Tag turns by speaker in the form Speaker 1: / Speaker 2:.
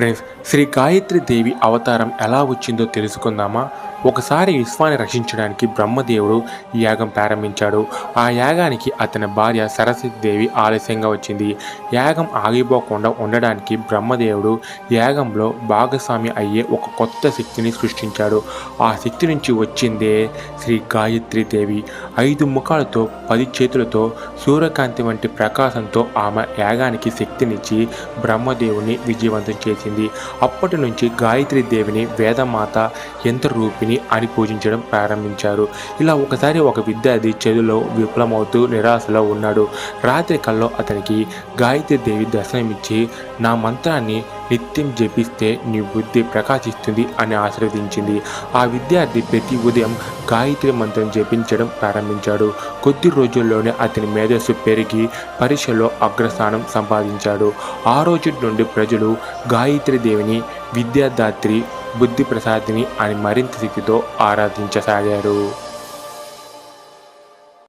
Speaker 1: Friends Shri Gayatri దేవి అవతారం ఎలా వచ్చిందో తెలుసుకుందామా? ఒకసారి విశ్వాన్ని రక్షించడానికి బ్రహ్మదేవుడు యాగం ప్రారంభించాడు. ఆ యాగానికి అతని భార్య సరస్వతి దేవి ఆలస్యంగా వచ్చింది. యాగం ఆగిపోకుండా ఉండడానికి బ్రహ్మదేవుడు యాగంలో భాగస్వామి అయ్యే ఒక కొత్త శక్తిని సృష్టించాడు. ఆ శక్తి నుంచి వచ్చిందే శ్రీ గాయత్రి దేవి. ఐదు ముఖాలతో పది చేతులతో సూర్యకాంతి వంటి ప్రకాశంతో ఆమె యాగానికి శక్తినిచ్చి బ్రహ్మదేవుని విజయవంతం చేసింది. అప్పటి నుంచి గాయత్రి దేవిని వేదమాత యంత్ర రూపిణి అని పూజించడం ప్రారంభించారు. ఇలా ఒకసారి ఒక విద్యార్థి చదువులో విఫలమవుతూ నిరాశలో ఉన్నాడు. రాత్రి కల్లో అతనికి గాయత్రి దేవి దర్శనమిచ్చి నా మంత్రాన్ని నిత్యం జపిస్తే నీ బుద్ధి ప్రకాశిస్తుంది అని ఆశీర్వదించింది. ఆ విద్యార్థి ప్రతి ఉదయం గాయత్రి మంత్రం జపించడం ప్రారంభించాడు. కొద్ది రోజుల్లోనే అతని మేధస్సు పెరిగి పరీక్షలో అగ్రస్థానం సంపాదించాడు. ఆ రోజు నుండి ప్రజలు గాయత్రి దేవిని విద్యాదాత్రి బుద్ధి ప్రసాదిని అని మరింత శక్తితో ఆరాధించసాగారు.